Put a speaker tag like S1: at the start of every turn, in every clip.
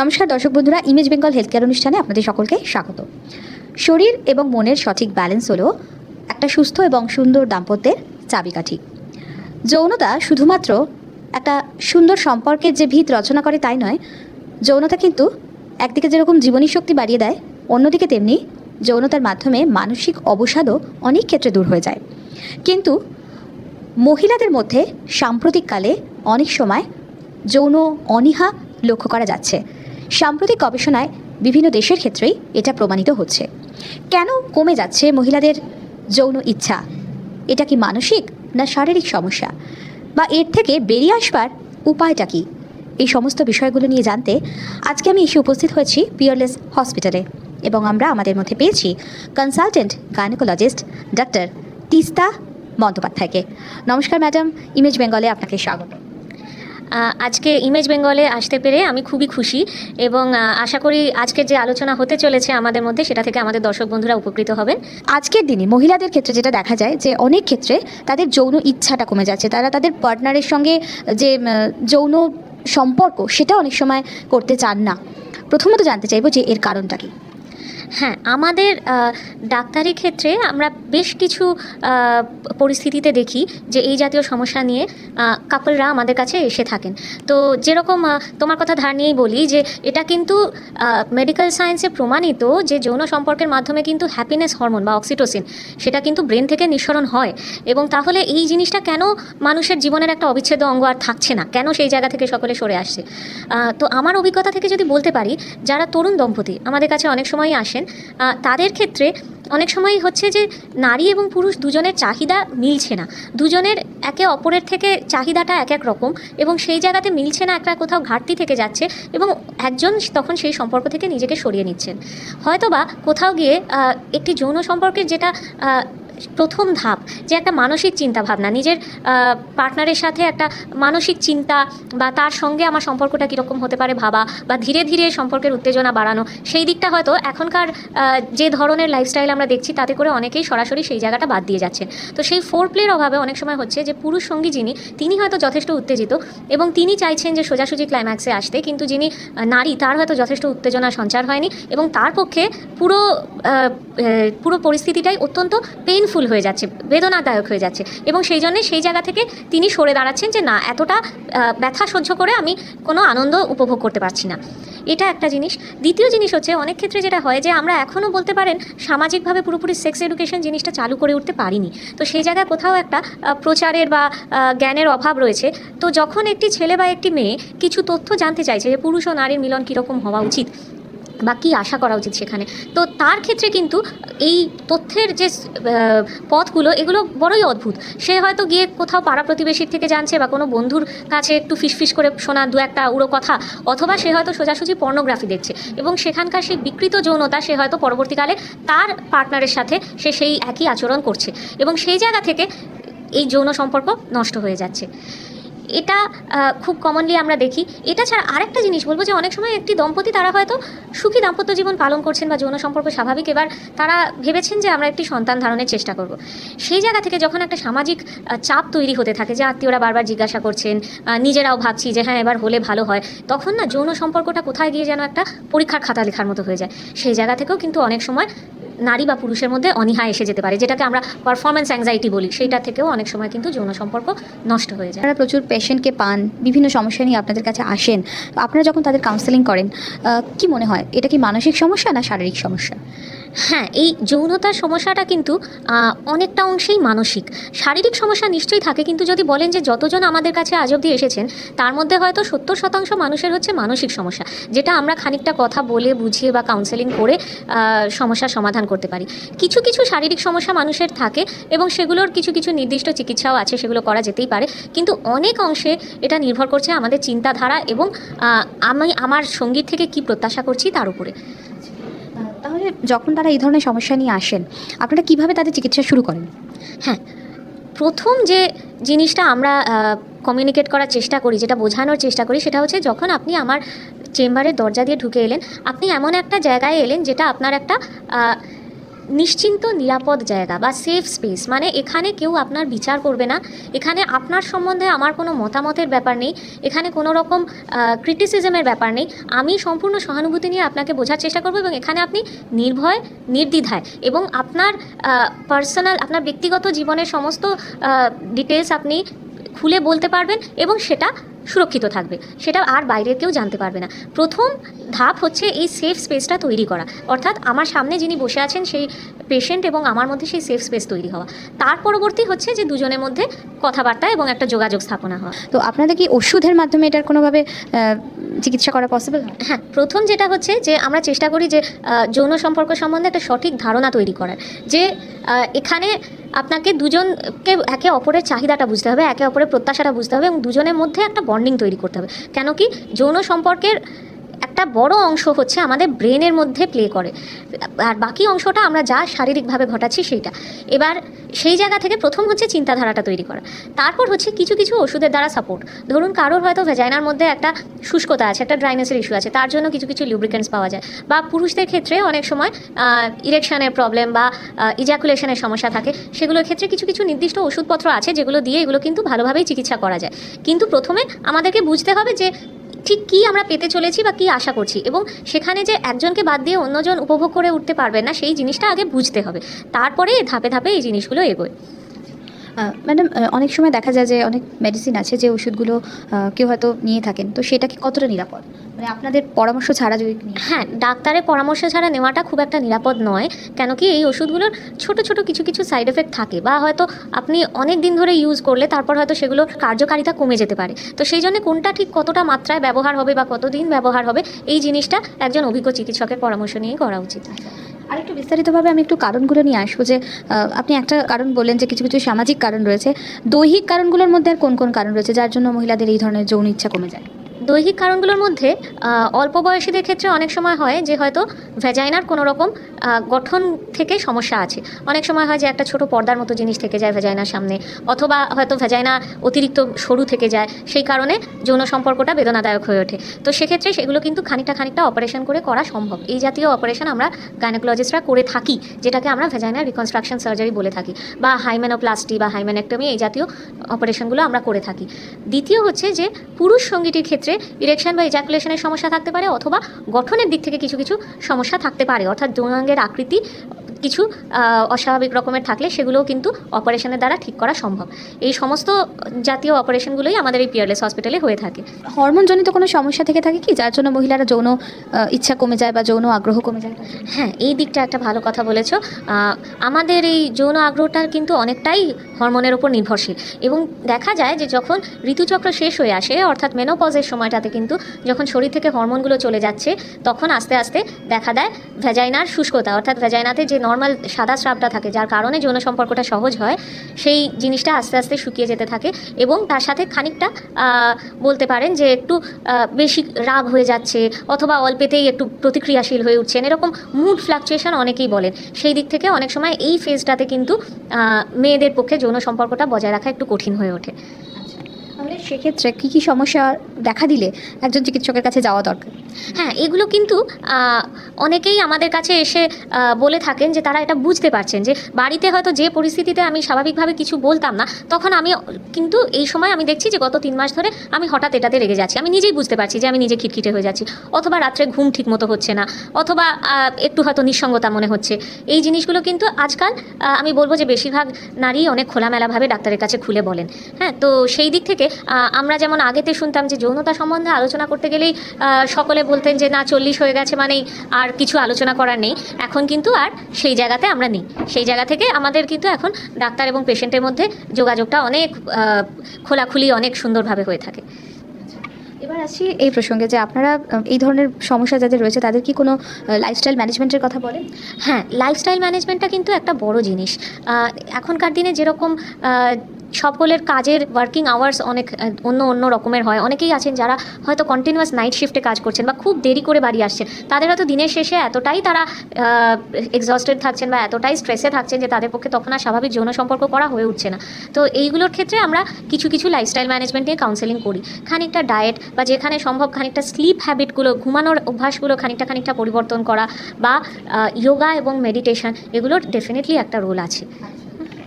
S1: নমস্কার দর্শক বন্ধুরা ইমেজ বেঙ্গল হেলথ কেয়ার অনুষ্ঠানে আপনাদের সকলকে স্বাগত। শরীর এবং মনের সঠিক ব্যালেন্স হলো একটা সুস্থ এবং সুন্দর দাম্পত্যের চাবিকাঠি। যৌনতা শুধুমাত্র একটা সুন্দর সম্পর্কের যে ভিত রচনা করে তাই নয়, যৌনতা কিন্তু একদিকে যেরকম জীবনী শক্তি বাড়িয়ে দেয়, অন্যদিকে তেমনি যৌনতার মাধ্যমে মানসিক অবসাদও অনেক ক্ষেত্রে দূর হয়ে যায়। কিন্তু মহিলাদের মধ্যে সাম্প্রতিককালে অনেক সময় যৌন অনীহা লক্ষ্য করা যাচ্ছে। সাম্প্রতিক গবেষণায় বিভিন্ন দেশের ক্ষেত্রেই এটা প্রমাণিত হচ্ছে। কেন কমে যাচ্ছে মহিলাদের যৌন ইচ্ছা? এটা কি মানসিক না শারীরিক সমস্যা? বা এর থেকে বেরিয়ে আসবার উপায়টা কি? এই সমস্ত বিষয়গুলো নিয়ে জানতে আজকে আমি এসে উপস্থিত হয়েছি পিয়ারলেস হসপিটালে এবং আমরা আমাদের মধ্যে পেয়েছি কনসালটেন্ট গাইনোকোলজিস্ট ডক্টর তিস্তা বন্দ্যোপাধ্যায়কে। নমস্কার ম্যাডাম ইমেজ বেঙ্গলে আপনাকে স্বাগত।
S2: আজকে ইমেজ বেঙ্গলে আসতে পেরে আমি খুবই খুশি এবং আশা করি আজকের যে আলোচনা হতে চলেছে আমাদের মধ্যে সেটা থেকে আমাদের দর্শক বন্ধুরা উপকৃত হবেন।
S1: আজকের দিনে মহিলাদের ক্ষেত্রে যেটা দেখা যায় যে অনেক ক্ষেত্রে তাদের যৌন ইচ্ছাটা কমে যাচ্ছে। তারা তাদের পার্টনারের সঙ্গে যে যৌন সম্পর্ক সেটা অনেক সময় করতে চান না। প্রথমত জানতে চাইব যে এর কারণটা কি?
S2: হ্যাঁ আমাদের ডাক্তারি ক্ষেত্রে আমরা বেশ কিছু পরিস্থিতিতে দেখি যে এই জাতীয় সমস্যা নিয়ে কাপলরা আমাদের কাছে এসে থাকেন। তো যেরকম তোমার কথা ধার নিয়েই বলি যে এটা কিন্তু মেডিকেল সায়েন্সে প্রমাণিত যে যৌন সম্পর্কের মাধ্যমে কিন্তু হ্যাপিনেস হরমোন বা অক্সিটোসিন সেটা কিন্তু ব্রেন থেকে নিঃসরণ হয়। এবং তাহলে এই জিনিসটা কেন মানুষের জীবনের একটা অবিচ্ছেদ্য অঙ্গ আর থাকছে না? কেন সেই জায়গা থেকে সকলে সরে আসছে? তো আমার অভিজ্ঞতা থেকে যদি বলতে পারি, যারা তরুণ দম্পতি, আমাদের কাছে অনেক সময়ই আসেন তাদের ক্ষেত্রে অনেক সময় হচ্ছে যে নারী এবং পুরুষ দুজনের চাহিদা মিলছে না। দুজনের একে অপরের থেকে চাহিদাটা এক এক রকম এবং সেই জায়গাতে মিলছে না একটা কোথাও ঘাটতি থেকে যাচ্ছে এবং একজন তখন সেই সম্পর্ক থেকে নিজেকে সরিয়ে নিচ্ছেন। হয়তোবা কোথাও গিয়ে একটি যৌন সম্পর্কের যেটা প্রথম ধাপ যে একটা মানসিক চিন্তা ভাবনা নিজের পার্টনারের সাথে একটা মানসিক চিন্তা বা তার সঙ্গে আমার সম্পর্কটা কীরকম হতে পারে ভাবা বা ধীরে ধীরে সম্পর্কের উত্তেজনা বাড়ানো, সেই দিকটা হয়তো এখনকার যে ধরনের লাইফস্টাইল আমরা দেখছি তাতে করে অনেকেই সরাসরি সেই জায়গাটা বাদ দিয়ে যাচ্ছেন তো সেই ফোর প্লের অভাবে অনেক সময় হচ্ছে যে পুরুষ সঙ্গী যিনি, তিনি হয়তো যথেষ্ট উত্তেজিত এবং তিনি চাইছেন যে সোজাসুজি ক্লাইম্যাক্সে আসতে, কিন্তু যিনি নারী, তার হয়তো যথেষ্ট উত্তেজনা সঞ্চার হয়নি এবং তার পক্ষে পুরো পুরো পরিস্থিতিটাই অত্যন্ত পেইনফুল হয়ে যাচ্ছে, বেদনাদায়ক হয়ে যাচ্ছে। এবং সেই জন্যে সেই জায়গা থেকে তিনি সরে দাঁড়াচ্ছেন যে না, এতটা ব্যথা সহ্য করে আমি কোনো আনন্দ উপভোগ করতে পারছি না। এটা একটা জিনিস। দ্বিতীয় জিনিস হচ্ছে, অনেক ক্ষেত্রে যেটা হয় যে আমরা এখনও বলতে পারেন সামাজিকভাবে পুরোপুরি সেক্স এডুকেশন জিনিসটা চালু করে উঠতে পারিনি। তো সেই জায়গায় কোথাও একটা প্রচারের বা জ্ঞানের অভাব রয়েছে। তো যখন একটি ছেলে বা একটি মেয়ে কিছু তথ্য জানতে চাইছে যে পুরুষ ও নারীর মিলন কীরকম হওয়া উচিত বা কী আশা করা উচিত সেখানে? তো তার ক্ষেত্রে কিন্তু এই তথ্যের যে পথগুলো, এগুলো বড়ই অদ্ভুত। সে হয়তো গিয়ে কোথাও পাড়া প্রতিবেশীর থেকে জানছে বা কোনো বন্ধুর কাছে একটু ফিসফিস করে শোনা দু একটা উড়ো কথা, অথবা সে হয়তো সোজাসুজি পর্নোগ্রাফি দেখছে এবং সেখানকার সেই বিকৃত যৌনতা সে হয়তো পরবর্তীকালে তার পার্টনারের সাথে সে সেই একই আচরণ করছে এবং সেই জায়গা থেকে এই যৌন সম্পর্ক নষ্ট হয়ে যাচ্ছে। এটা খুব কমনলি আমরা দেখি। এটা ছাড়া আরেকটা জিনিস বলব যে, অনেক সময় একটি দম্পতি, তারা হয়তো সুখী দাম্পত্য জীবন পালন করছেন বা যৌন সম্পর্ক স্বাভাবিক, এবার তারা ভেবেছেন যে, আমরা একটি সন্তান ধারণের চেষ্টা করব। সেই জায়গা থেকে যখন একটা সামাজিক চাপ তৈরি হতে থাকে যে, আত্মীয়রা বারবার জিজ্ঞাসা করছেন নিজেরাও ভাবছি যে হ্যাঁ এবার হলে ভালো হয়, তখন না যৌন সম্পর্কটা কোথায় গিয়ে যেন একটা পরীক্ষার খাতা লেখার মতো হয়ে যায়। সেই জায়গা থেকেও কিন্তু অনেক সময় নারী বা পুরুষের মধ্যে অনীহা এসে যেতে পারে, যেটাকে আমরা পারফরমেন্স অ্যাংজাইটি বলি। সেইটা থেকেও অনেক সময় কিন্তু যৌন সম্পর্ক নষ্ট হয়ে যায়।
S1: আপনারা প্রচুর পেশেন্টকে পান, বিভিন্ন সমস্যা নিয়ে আপনাদের কাছে আসেন। আপনারা যখন তাদের কাউন্সেলিং করেন কি মনে হয়? এটা কি মানসিক সমস্যা না শারীরিক সমস্যা?
S2: হ্যাঁ এই যৌনতার সমস্যাটা কিন্তু অনেকটা অংশেই মানসিক। শারীরিক সমস্যা নিশ্চয়ই থাকে, কিন্তু যদি বলেন যে যতজন আমাদের কাছে আজ অবধি এসেছেন, তার মধ্যে হয়তো সত্তর শতাংশ মানুষের হচ্ছে মানসিক সমস্যা, যেটা আমরা খানিকটা কথা বলে, বুঝিয়ে বা কাউন্সেলিং করে সমস্যার সমাধান করতে পারি। কিছু কিছু শারীরিক সমস্যা মানুষের থাকে এবং সেগুলোর কিছু কিছু নির্দিষ্ট চিকিৎসাও আছে, সেগুলো করা যেতেই পারে। কিন্তু অনেক অংশে এটা নির্ভর করছে আমাদের চিন্তাধারা এবং আমি আমার সংগীত থেকে কি প্রত্যাশা করছি তার উপরে।
S1: তাহলে যখন তারা এই ধরনের সমস্যা নিয়ে আসেন, আপনারা কীভাবে তাদের চিকিৎসা শুরু করেন?
S2: হ্যাঁ প্রথম যে জিনিসটা আমরা কমিউনিকেট করার চেষ্টা করি, যেটা বোঝানোর চেষ্টা করি, সেটা হচ্ছে যখন আপনি আমার চেম্বারের দরজা দিয়ে ঢুকে এলেন, আপনি এমন একটা জায়গায় এলেন যেটা আপনার একটা নিশ্চিন্ত, নিরাপদ জায়গা বা সেফ স্পেস মানে এখানে কেউ আপনার বিচার করবে না। এখানে আপনার সম্বন্ধে আমার কোনো মতামতের ব্যাপার নেই। এখানে কোনো রকম ক্রিটিসিজমের ব্যাপার নেই। আমি সম্পূর্ণ সহানুভূতি নিয়ে আপনাকে বোঝার চেষ্টা করব এবং এখানে আপনি নির্ভয়, নির্দ্বিধায় এবং আপনার পার্সোনাল আপনার ব্যক্তিগত জীবনের সমস্ত ডিটেলস আপনি খুলে বলতে পারবেন এবং সেটা সুরক্ষিত থাকবে। সেটা আর বাইরের কেউ জানতে পারবে না। প্রথম ধাপ হচ্ছে এই সেফ স্পেসটা তৈরি করা। অর্থাৎ আমার সামনে যিনি বসে আছেন সেই পেশেন্ট এবং আমার মধ্যে সেই সেফ স্পেস তৈরি হওয়া। তার পরবর্তী হচ্ছে যে দুজনের মধ্যে কথাবার্তা এবং একটা যোগাযোগ স্থাপনা হওয়া।
S1: তো আপনাদের কি ওষুধের মাধ্যমে এটার কোনোভাবে চিকিৎসা করা পসিবল হ্যাঁ?
S2: প্রথম যেটা হচ্ছে যে আমরা চেষ্টা করি যে যৌন সম্পর্ক সম্বন্ধে একটা সঠিক ধারণা তৈরি করার। যে এখানে আপনাকে দুজনকে একে অপরের চাহিদাটা বুঝতে হবে, একে অপরের প্রত্যাশাটা বুঝতে হবে এবং দুজনের মধ্যে একটা বন্ডিং তৈরি করতে হবে। কেন কি যৌন সম্পর্কের একটা বড় অংশ হচ্ছে আমাদের ব্রেনের মধ্যে প্লে করে। আর বাকি অংশটা আমরা যা শারীরিকভাবে ঘটাচ্ছি সেইটা। এবার সেই জায়গা থেকে প্রথম হচ্ছে চিন্তাধারাটা তৈরি করা। তারপর হচ্ছে কিছু কিছু ওষুধের দ্বারা সাপোর্ট ধরুন কারোর হয়তো ভেজাইনার মধ্যে একটা শুষ্কতা আছে, একটা ড্রাইনেসের ইস্যু আছে, তার জন্য কিছু কিছু লিউব্রিকেন্টস পাওয়া যায়। বা পুরুষদের ক্ষেত্রে অনেক সময় ইরেকশনের প্রবলেম বা ইজাকুলেশনের সমস্যা থাকে। সেগুলোর ক্ষেত্রে কিছু কিছু নির্দিষ্ট ওষুধপত্র আছে যেগুলো দিয়ে এগুলো কিন্তু ভালোভাবেই চিকিৎসা করা যায়। কিন্তু প্রথমে আমাদেরকে বুঝতে হবে যে ঠিক কি আমরা পেতে চলেছি বা কি আশা করছি? এবং সেখানে যে একজনকে বাদ দিয়ে অন্যজন উপভোগ করে উঠতে পারবে না, সেই জিনিসটা আগে বুঝতে হবে। তারপরে ধাপে ধাপে এই জিনিসগুলো এগোয়।
S1: ম্যাডাম অনেক সময় দেখা যায় যে অনেক মেডিসিন আছে যে ওষুধগুলো কেউ হয়তো নিয়ে থাকেন। তো সেটা কি কতটা নিরাপদ? মানে আপনাদের পরামর্শ ছাড়া যদি
S2: হ্যাঁ ডাক্তারের পরামর্শ ছাড়া নেওয়াটা খুব একটা নিরাপদ নয়। কেন কি এই ওষুধগুলোর ছোট ছোট কিছু কিছু সাইড এফেক্ট থাকে বা হয়তো আপনি অনেক দিন ধরে ইউজ করলে তারপর হয়তো সেগুলোর কার্যকারিতা কমে যেতে পারে। তো সেই জন্য কোনটা ঠিক কতটা মাত্রায় ব্যবহার হবে বা কতদিন ব্যবহার হবে, এই জিনিসটা একজন অভিজ্ঞ চিকিৎসকের পরামর্শ নিয়ে করা উচিত।
S1: আর একটু বিস্তারিতভাবে আমি একটু কারণগুলো নিয়ে আসব যে আপনি একটা কারণ বললেন যে কিছু কিছু সামাজিক কারণ রয়েছে। দৈহিক কারণগুলোর মধ্যে আর কোন কোন কারণ রয়েছে? যার জন্য মহিলাদের এই ধরনের যৌন ইচ্ছা কমে যায়।
S2: দৈহিক কারণগুলোর মধ্যে অল্প বয়সীদের ক্ষেত্রে অনেক সময় হয় যে হয়তো ভেজাইনার কোনো রকম গঠন থেকে সমস্যা আছে। অনেক সময় হয় যে একটা ছোট পর্দার মতো জিনিস থেকে যায় ভেজাইনার সামনে, অথবা হয়তো ভেজাইনা অতিরিক্ত সরু থেকে যায়, সেই কারণে যৌন সম্পর্কটা বেদনাদায়ক হয়ে ওঠে। তো সেক্ষেত্রে সেগুলো কিন্তু খানিকটা খানিকটা অপারেশন করে করা সম্ভব। এই জাতীয় অপারেশন আমরা গাইনোকোলজিস্টরা করে থাকি, যেটাকে আমরা ভেজাইনার রিকনস্ট্রাকশন সার্জারি বলে থাকি, বা হাইমেনোপ্লাস্টি বা হাইমেনেক্টমি এই জাতীয় অপারেশনগুলো আমরা করে থাকি। দ্বিতীয় হচ্ছে যে পুরুষ সঙ্গীটির ক্ষেত্রে ইরেকশন বা ইজাকুলেশনের সমস্যা থাকতে পারে অথবা গঠনের দিক থেকে কিছু কিছু সমস্যা থাকতে পারে। অর্থাৎ যৌনাঙ্গের আকৃতি কিছু অস্বাভাবিক রকমের থাকলে সেগুলোও কিন্তু অপারেশনের দ্বারা ঠিক করা সম্ভব। এই সমস্ত জাতীয় অপারেশনগুলোই আমাদের এই পিয়ারলেস হসপিটালে হয়ে থাকে।
S1: হরমোনজনিত কোনো সমস্যা থেকে থাকে কি? যার জন্য মহিলারা যৌন ইচ্ছা কমে যায় বা যৌন আগ্রহ কমে যায়?
S2: হ্যাঁ এই দিকটা একটা ভালো কথা বলেছ। আমাদের এই যৌন আগ্রহটা কিন্তু অনেকটাই হরমোনের ওপর নির্ভরশীল। এবং দেখা যায় যে যখন ঋতুচক্র শেষ হয়ে আসে অর্থাৎ মেনোপজের সময়টাতে কিন্তু যখন শরীর থেকে হরমোনগুলো চলে যাচ্ছে তখন আস্তে আস্তে দেখা দেয় ভেজাইনার শুষ্কতা অর্থাৎ ভেজাইনাতে যে নর্মাল সাদা স্রাবটা থাকে, যার কারণে যৌন সম্পর্কটা সহজ হয়, সেই জিনিসটা আস্তে আস্তে শুকিয়ে যেতে থাকে এবং তার সাথে খানিকটা বলতে পারেন যে একটু বেশি রাগ হয়ে যাচ্ছে অথবা অল্পেতেই একটু প্রতিক্রিয়াশীল হয়ে উঠছেন। এরকম মুড ফ্লাকচুয়েশন অনেকেই বলেন। সেই দিক থেকে অনেক সময় এই ফেজটাতে কিন্তু মেয়েদের পক্ষে যৌন সম্পর্কটা বজায় রাখা একটু কঠিন হয়ে ওঠে।
S1: তাহলে সেক্ষেত্রে কী কী সমস্যা দেখা দিলে একজন চিকিৎসকের কাছে যাওয়া দরকার?
S2: হ্যাঁ এগুলো কিন্তু অনেকেই আমাদের কাছে এসে বলে থাকেন যে তারা এটা বুঝতে পারছেন যে বাড়িতে হয়তো যে পরিস্থিতিতে আমি স্বাভাবিকভাবে কিছু বলতাম না তখন আমি কিন্তু এই সময় আমি দেখছি যে গত তিন মাস ধরে আমি হঠাৎ এটাতে রেগে যাচ্ছি। আমি নিজেই বুঝতে পারছি যে আমি নিজে খিটখিটে হয়ে যাচ্ছি। অথবা রাত্রে ঘুম ঠিক মতো হচ্ছে না অথবা একটু হয়তো নিঃসঙ্গতা মনে হচ্ছে। এই জিনিসগুলো কিন্তু আজকাল আমি বলব যে বেশিরভাগ নারী অনেক খোলামেলাভাবে ডাক্তারের কাছে খুলে বলেন। হ্যাঁ তো সেই দিক থেকে আমরা যেমন আগেতে শুনতাম যে যৌনতা সম্বন্ধে আলোচনা করতে গেলেই আহ, সকলে বলতেন যে না চল্লিশ হয়ে গেছে মানেই আর কিছু আলোচনা করার নেই। এখন কিন্তু আর সেই জায়গাতে আমরা নেই। সেই জায়গা থেকে আমাদের কিন্তু এখন ডাক্তার এবং পেশেন্টের মধ্যে যোগাযোগটা অনেক খোলাখুলি অনেক সুন্দরভাবে হয়ে থাকে।
S1: এবার আসি এই প্রসঙ্গে যে আপনারা এই ধরনের সমস্যা যাদের রয়েছে তাদের কি কোনো লাইফস্টাইল ম্যানেজমেন্টের কথা বলেন?
S2: হ্যাঁ লাইফস্টাইল ম্যানেজমেন্টটা কিন্তু একটা বড় জিনিস। এখনকার দিনে যেরকম সকলের কাজের ওয়ার্কিং আওয়ার্স অনেক, অন্য অন্য রকমের হয়। অনেকেই আছেন যারা হয়তো কন্টিনিউয়াস নাইট শিফটে কাজ করছেন বা খুব দেরি করে বাড়ি আসছেন। তাদের হয়তো দিনের শেষে এতটাই তারা এক্সস্টেড থাকছেন বা এতটাই স্ট্রেসে থাকছেন যে তাদের পক্ষে তখন আর স্বাভাবিক যৌন সম্পর্ক করা হয়ে উঠছে না। তো এইগুলোর ক্ষেত্রে আমরা কিছু কিছু লাইফস্টাইল ম্যানেজমেন্ট নিয়ে কাউন্সেলিং করি। খানিকটা ডায়েট বা যেখানে সম্ভব খানিকটা স্লিপ হ্যাবিটগুলো ঘুমানোর অভ্যাসগুলো খানিকটা খানিকটা পরিবর্তন করা বা যোগা এবং মেডিটেশন এগুলোর ডেফিনেটলি একটা রোল আছে।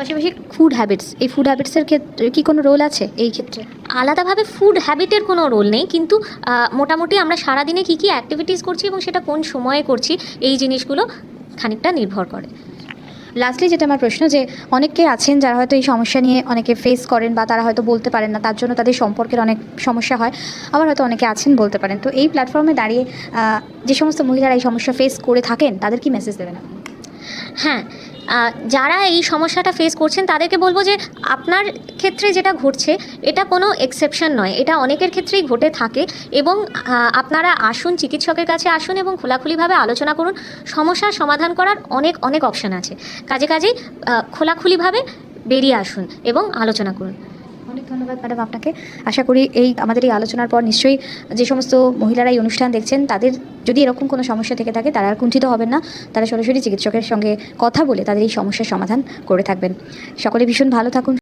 S1: পাশাপাশি ফুড হ্যাবিটস এই ফুড হ্যাবিটসের ক্ষেত্রে কি কোনো রোল আছে এই ক্ষেত্রে?
S2: আলাদাভাবে ফুড হ্যাবিটের কোনো রোল নেই কিন্তু মোটামুটি আমরা সারাদিনে কী কী অ্যাক্টিভিটিস করছি এবং সেটা কোন সময়ে করছি এই জিনিসগুলো খানিকটা নির্ভর করে।
S1: লাস্টলি যেটা আমার প্রশ্ন যে অনেকে আছেন যারা হয়তো এই সমস্যা নিয়ে অনেকে ফেস করেন বা তারা হয়তো বলতে পারেন না তার জন্য তাদের সম্পর্কের অনেক সমস্যা হয়। আবার হয়তো অনেকে আছেন বলতে পারেন। তো এই প্ল্যাটফর্মে দাঁড়িয়ে যে সমস্ত মহিলারা এই সমস্যা ফেস করে থাকেন তাদের কি মেসেজ দেবেন?
S2: হ্যাঁ যারা এই সমস্যাটা ফেস করছেন, তাদেরকে বলব যে আপনার ক্ষেত্রে যেটা ঘটছে, এটা কোনো এক্সেপশন নয়। এটা অনেকের ক্ষেত্রেই ঘটে থাকে এবং আপনারা আসুন, চিকিৎসকের কাছে আসুন এবং খোলাখুলিভাবে আলোচনা করুন। সমস্যার সমাধান করার অনেক অনেক অপশন আছে। কাজে কাজেই খোলাখুলিভাবে বেরিয়ে আসুন এবং আলোচনা করুন।
S1: অনেক ধন্যবাদ ম্যাডাম আপনাকে। আশা করি এই, আমাদের এই আলোচনার পর নিশ্চয়ই যে সমস্ত মহিলারা এই অনুষ্ঠান দেখছেন, তাদের যদি এরকম কোনো সমস্যা থেকে থাকে, তারা আর কুণ্ঠিত হবেন না। তারা সরাসরি চিকিৎসকের সঙ্গে কথা বলে তাদের এই সমস্যার সমাধান করে থাকবেন। সকলে ভীষণ ভালো থাকুন।